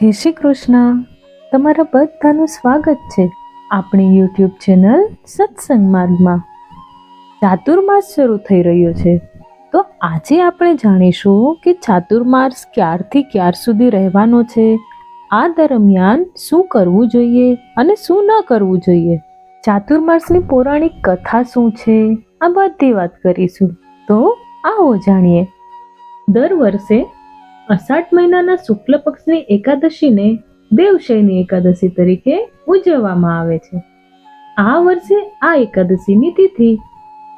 જય શ્રી કૃષ્ણ. તમારા બધાનું સ્વાગત છે આપણી યુટ્યુબ ચેનલ સત્સંગ માર્ગમાં. ચાતુર્માસ શરૂ થઈ રહ્યો છે. તો આજે આપણે જાણીશું કે ચાતુર્માસ ક્યારથી ક્યાર સુધી રહેવાનો છે. આ દરમિયાન શું કરવું જોઈએ અને શું ન કરવું જોઈએ? ચાતુર્માસની પૌરાણિક કથા શું છે? આ બધી વાત કરીશું. તો આવો જાણીએ. દર વર્ષે અષાઢ મહિનાના શુક્લ પક્ષની એકાદશીને દેવશયની એકાદશી તરીકે ઉજવવામાં આવે છે. આ વર્ષે આ એકાદશીની તિથિ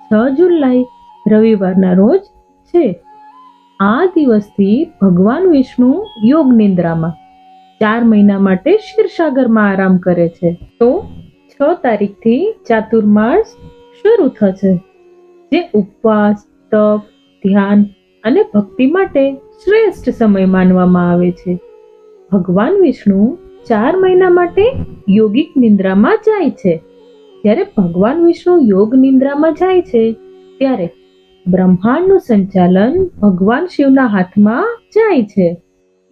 છ જુલાઈ, રવિવારના રોજ છે. આ દિવસથી ભગવાન વિષ્ણુ યોગ નિંદ્રામાં ચાર મહિના માટે ક્ષીરસાગરમાં આરામ કરે છે. તો છ તારીખથી ચાતુર્માસ શરૂ થશે. જે ઉપવાસ, તપ, ધ્યાન અને ભક્તિ માટે શ્રેષ્ઠ સમય માનવામાં આવે છે. ભગવાન વિષ્ણુ ચાર મહિના માટે યોગિક નિંદ્રામાં જાય છે. જ્યારે ભગવાન વિષ્ણુ યોગ નિંદ્રામાં જાય છે, ત્યારે બ્રહ્માંડનું સંચાલન ભગવાન શિવના હાથમાં જાય છે.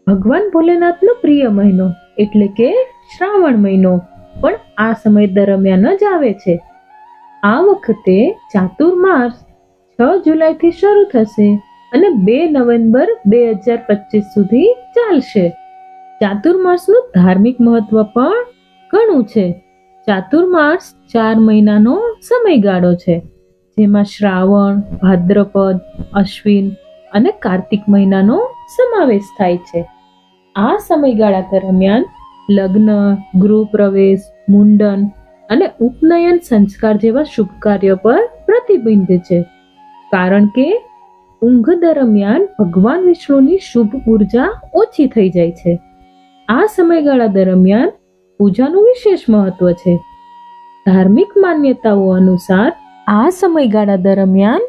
ભગવાન ભોલેનાથનો પ્રિય મહિનો એટલે કે શ્રાવણ મહિનો પણ આ સમય દરમિયાન જ આવે છે. આ વખતે ચાતુર્માસ છ જુલાઈથી શરૂ થશે. અને બે નવેમ્બર બે હજાર પચીસ સુધી ચાલશે. ચાતુર્માસનું ધાર્મિક મહત્વ પણ ઘણું છે. ચાતુર્માસ ચાર મહિનાનો સમયગાળો છે, જેમાં શ્રાવણ, ભાદ્રપદ, અશ્વિન અને કાર્તિક મહિનાનો સમાવેશ થાય છે. આ સમયગાળા દરમિયાન લગ્ન, ગૃહપ્રવેશ, મુંડન અને ઉપનયન સંસ્કાર જેવા શુભ કાર્યો પર પ્રતિબિંબ છે. કારણ કે ઊંઘ દરમિયાન ભગવાન વિષ્ણુની શુભ ઊર્જા ઓછી થઈ જાય છે. આ સમયગાળા દરમિયાન પૂજાનું વિશેષ મહત્વ છે. ધાર્મિક માન્યતાઓ અનુસાર આ સમયગાળા દરમિયાન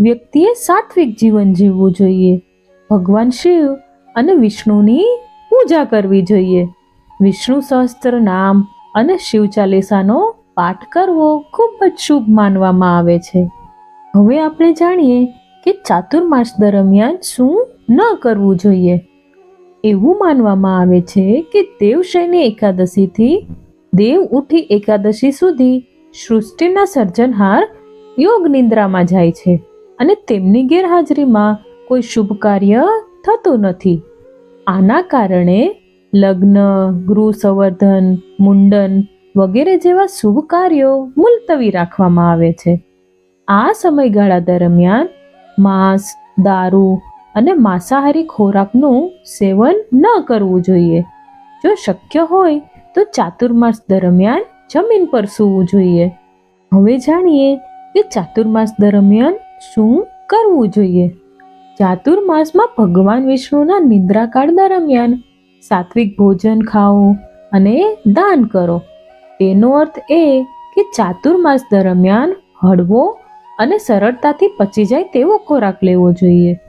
વ્યક્તિએ સાત્વિક જીવન જીવવું જોઈએ. ભગવાન શિવ અને વિષ્ણુની પૂજા કરવી જોઈએ. વિષ્ણુ સહસ્ત્ર નામ અને શિવ ચાલીસાનો પાઠ કરવો ખૂબ જ શુભ માનવામાં આવે છે. હવે આપણે જાણીએ કે ચાતુર્માસ દરમિયાન શું ન કરવું જોઈએ? એવું માનવામાં આવે છે કે દેવશયની એકાદશીથી દેવ ઉઠી એકાદશી સુધી સૃષ્ટિના સર્જનહાર યોગ નિંદ્રામાં જાય છે અને તેમની ગેરહાજરીમાં કોઈ શુભ કાર્ય થતું નથી. આના કારણે લગ્ન ગૃહ સંવર્ધન મુંડન વગેરે જેવા શુભ કાર્યો મુલતવી રાખવામાં આવે છે. આ સમયગાળા દરમિયાન માંસ, દારૂ અને માંસાહારી ખોરાકનું સેવન ન કરવું જોઈએ. જો શક્ય હોય તો ચાતુર્માસ દરમિયાન જમીન પર સૂવું જોઈએ. હવે જાણીએ કે ચાતુર્માસ દરમિયાન શું કરવું જોઈએ. ચાતુર્માસમાં ભગવાન વિષ્ણુના નિદ્રાકાળ દરમિયાન સાત્વિક ભોજન ખાઓ અને દાન કરો. તેનો અર્થ એ કે ચાતુર્માસ દરમિયાન હળવો અને સરળતાથી પચી જાય તેવો ખોરાક લેવો જોઈએ.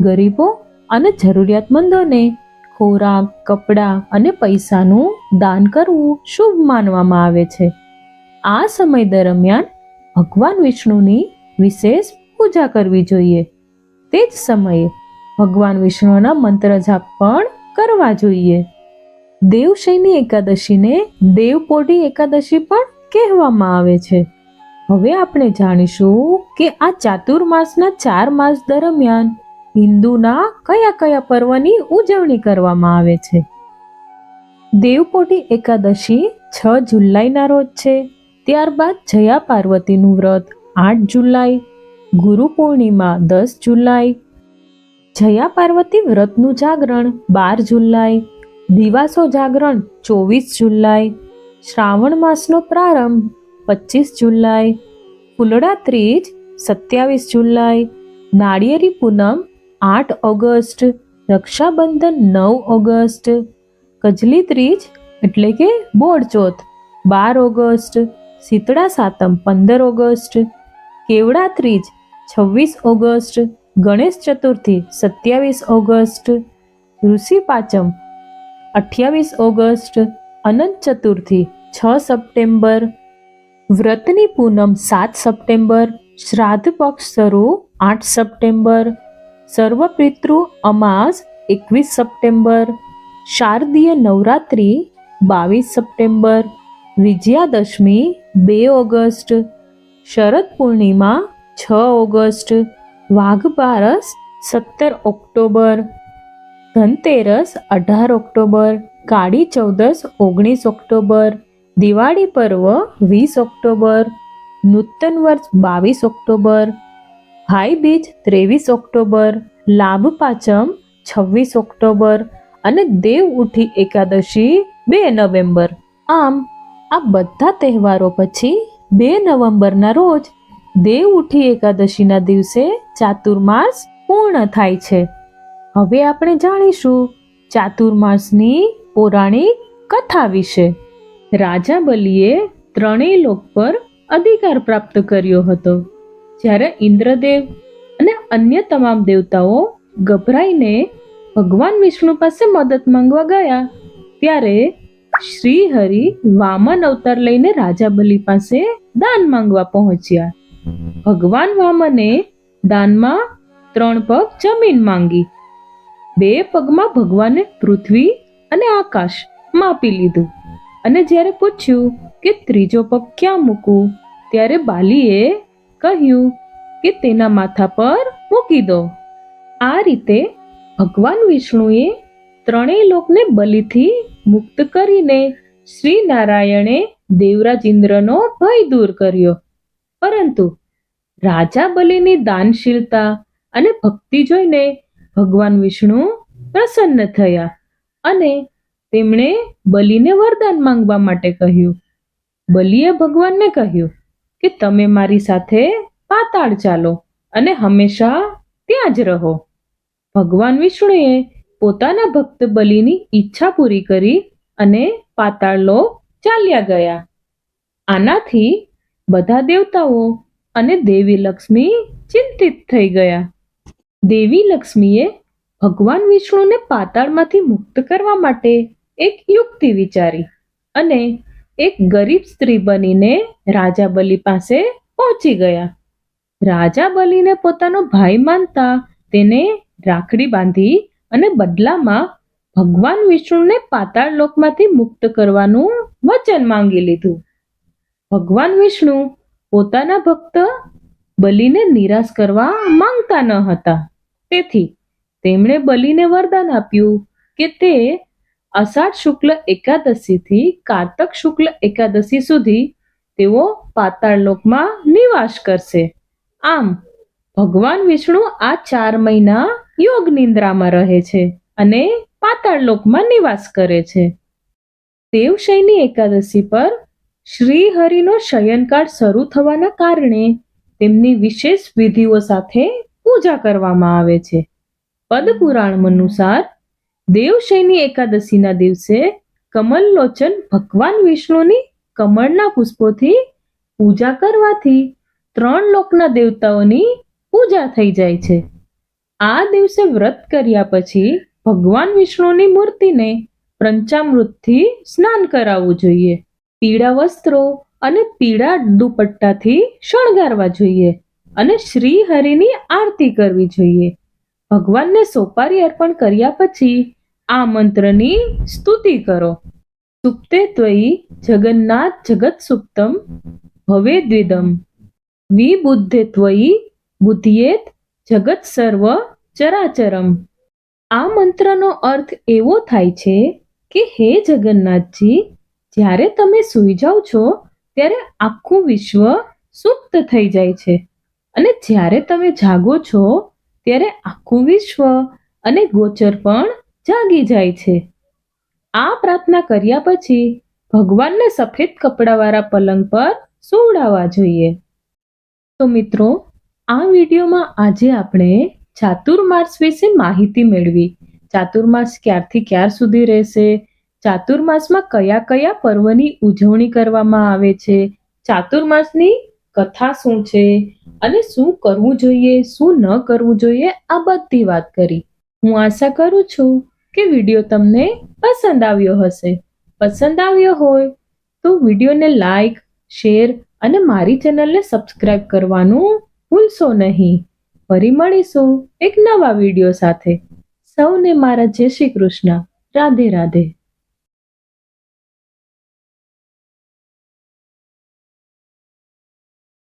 ગરીબો અને જરૂરિયાતમંદોને ખોરાક, કપડાં અને પૈસાનું દાન કરવું શુભ માનવામાં આવે છે. આ સમય દરમિયાન ભગવાન વિષ્ણુની વિશેષ પૂજા કરવી જોઈએ. તે જ સમયે ભગવાન વિષ્ણુના મંત્ર જાપ પણ કરવા જોઈએ. દેવશયની એકાદશીને દેવપોઢી એકાદશી પણ કહેવામાં આવે છે. હવે આપણે જાણીશું કે આ ચાતુર્માસના ચાર માસ દરમિયાન હિન્દુના કયા કયા પર્વની ઉજવણી કરવામાં આવે છે? દેવપોટી એકાદશી છ જુલાઈના રોજ છે. ત્યારબાદ જયા પાર્વતીનું વ્રત આઠ જુલાઈ, ગુરુ પૂર્ણિમા દસ જુલાઈ, જયા પાર્વતી વ્રતનું જાગરણ બાર જુલાઈ, દિવાસો જાગરણ ચોવીસ જુલાઈ, શ્રાવણ માસનો પ્રારંભ પચીસ જુલાઈ, ફૂલડા ત્રીજ, સત્યાવીસ જુલાઈ, નાળિયેરી પૂનમ, આઠ ઓગસ્ટ, રક્ષાબંધન નવ ઓગસ્ટ, કજલી ત્રીજ, એટલે કે બોળચોથ બાર ઓગસ્ટ, શીતળા સાતમ પંદર ઓગસ્ટ, કેવડા ત્રીજ, છવ્વીસ ઓગસ્ટ, ગણેશ ચતુર્થી સત્યાવીસ ઓગસ્ટ, ઋષિ પાંચમ અઠ્યાવીસ ઓગસ્ટ, અનંત ચતુર્થી છ સપ્ટેમ્બર વ્રતની પૂનમ સાત સપ્ટેમ્બર, શ્રાદ્ધ પક્ષ શરૂ આઠ સપ્ટેમ્બર સર્વપિતૃ અમાસ એકવીસ સપ્ટેમ્બર, શારદીય નવરાત્રિ બાવીસ સપ્ટેમ્બર, વિજયાદશમી બે ઓગસ્ટ, શરદ પૂર્ણિમા છ ઓગસ્ટ વાઘબારસ સત્તર ઓક્ટોબર, ધનતેરસ અઢાર ઓક્ટોબર, કાળી ચૌદસ ઓગણીસ ઓક્ટોબર દિવાળી પર્વ વીસ ઓક્ટોબર, નૂતન વર્ષ બાવીસ ઓક્ટોબર ભાઈ બીજ ત્રેવીસ ઓક્ટોબર, લાભ પાંચમ છવ્વીસ ઓક્ટોબર અને દેવ ઉઠી એકાદશી બે નવેમ્બર. આમ, આ બધા તહેવારો પછી બે નવેમ્બરના રોજ દેવ ઉઠી એકાદશીના દિવસે ચાતુર્માસ પૂર્ણ થાય છે. હવે આપણે જાણીશું ચાતુર્માસની પૌરાણિક કથા વિશે. રાજા બલિએ ત્રણેય લોક પર અધિકાર પ્રાપ્ત કર્યો હતો. જ્યારે ઇન્દ્રદેવ અને અન્ય તમામ દેવતાઓ ગભરાઈને ભગવાન વિષ્ણુ પાસે મદદ માંગવા ગયા, ત્યારે શ્રી હરિ વામન અવતાર લઈને રાજા બલિ પાસે દાન માંગવા પહોંચ્યા. ભગવાન વામને દાનમાં ત્રણ પગ જમીન માંગી. બે પગમાં ભગવાને પૃથ્વી અને આકાશ માપી લીધું. અને જ્યારે પૂછ્યું કે ત્રીજો પગ ક્યાં મૂકું, ત્યારે બાલીએ કહ્યું કે તેના માથા પર મૂકી દો. આ રીતે ભગવાન વિષ્ણુએ ત્રણેય લોકને બલિથી મુક્ત કરીને શ્રી નારાયણે દેવરાજ ઇન્દ્રનો ભય દૂર કર્યો. પરંતુ રાજા બલિની દાનશીલતા અને ભક્તિ જોઈને ભગવાન વિષ્ણુ પ્રસન્ન થયા અને તેમણે બલિને વરદાન માંગવા માટે કહ્યું. બલિએ ભગવાનને કહ્યું કે તમે મારી સાથે પાતાળ ચાલો અને હંમેશા ત્યાં જ રહો. ભગવાન વિષ્ણુએ પોતાના ભક્ત બલિની ઈચ્છા પૂરી કરી અને પાતાળ લોક ચાલ્યા ગયા. આનાથી બધા દેવતાઓ અને દેવી લક્ષ્મી ચિંતિત થઈ ગયા. દેવી લક્ષ્મીએ ભગવાન વિષ્ણુને પાતાળમાંથી મુક્ત કરવા માટે એક યુક્તિ વિચારી અને એક ગરીબ સ્ત્રી બનીને રાજા બલિ પાસે પહોંચી ગયા. રાજા બલિને પોતાનો ભાઈ માનતા તેને રાખડી બાંધી અને બદલામાં ભગવાન વિષ્ણુને પાતાળ લોકમાંથી મુક્ત કરવાનું વચન માંગી લીધું. ભગવાન વિષ્ણુ પોતાના ભક્ત બલિને નિરાશ કરવા માંગતા ન હતા. તેથી તેમણે બલિને વરદાન આપ્યું કે તે અષાઢ શુક્લ એકાદશીથી કારતક શુક્લ એકાદશી સુધી તેઓ પાતાળ લોકમાં નિવાસ કરશે. આમ, ભગવાન વિષ્ણુ આ ચાર મહિના યોગ નિંદ્રામાં રહે છે અને પાતાળ લોકમાં નિવાસ કરે છે. દેવશયની એકાદશી પર શ્રી હરિનો શયનકાળ શરૂ થવાના કારણે તેમની વિશેષ વિધિઓ સાથે પૂજા કરવામાં આવે છે. પદપુરાણ અનુસાર દેવશયની એકાદશીના દિવસે કમલલોચન ભગવાન વિષ્ણુની કમળના પુષ્પોથી પૂજા કરવાથી ત્રણ લોકના દેવતાઓની પૂજા થઈ જાય છે. આ દિવસે વ્રત કર્યા પછી ભગવાન વિષ્ણુની મૂર્તિને પંચામૃતથી સ્નાન કરાવવું જોઈએ. પીળા વસ્ત્રો અને પીળા દુપટ્ટાથી શણગારવા જોઈએ અને શ્રી હરિની આરતી કરવી જોઈએ. ભગવાનને સોપારી અર્પણ કર્યા પછી આ મંત્રની સ્તુતિ કરો. સુપ્તે ત્વયી જગન્નાથ જગત સુપ્તમ ભવે દ્વિદમ. વિબુદ્ધે ત્વયી બુદ્ધિયેત જગત સર્વ ચરાચરમ. આ મંત્રનો અર્થ એવો થાય છે કે હે જગન્નાથજી, જ્યારે તમે સૂઈ જાઓ છો, ત્યારે આખું વિશ્વ સુપ્ત થઈ જાય છે. અને જ્યારે તમે જાગો છો, ત્યારે આખું વિશ્વ અને ગોચર પણ જાગી જાય છે. આ પ્રાર્થના કર્યા પછી ભગવાનને સફેદ કપડાવાળા પલંગ પર સુવડાવવા જોઈએ. તો મિત્રો, આ વિડીયોમાં આજે આપણે ચાતુર્માસ વિશે માહિતી મેળવી. ચાતુર્માસ ક્યારથી ક્યાર સુધી રહેશે? ચાતુર્માસમાં કયા કયા પર્વની ઉજવણી કરવામાં આવે છે? ચાતુર્માસની કથા શું છે? અને શું કરવું જોઈએ, શું ન કરવું જોઈએ, આ બધી વાત કરી. હું આશા કરું છું કે વીડિયો તમને પસંદ આવ્યો હશે. પસંદ આવ્યો હોય તો વિડીયોને લાઈક, શેર અને મારી ચેનલને સબસ્ક્રાઇબ કરવાનું ભૂલશો નહીં. ફરી મળીશું એક નવા વીડિયો સાથે. સૌને મારા જય શ્રી કૃષ્ણ. રાધે રાધે.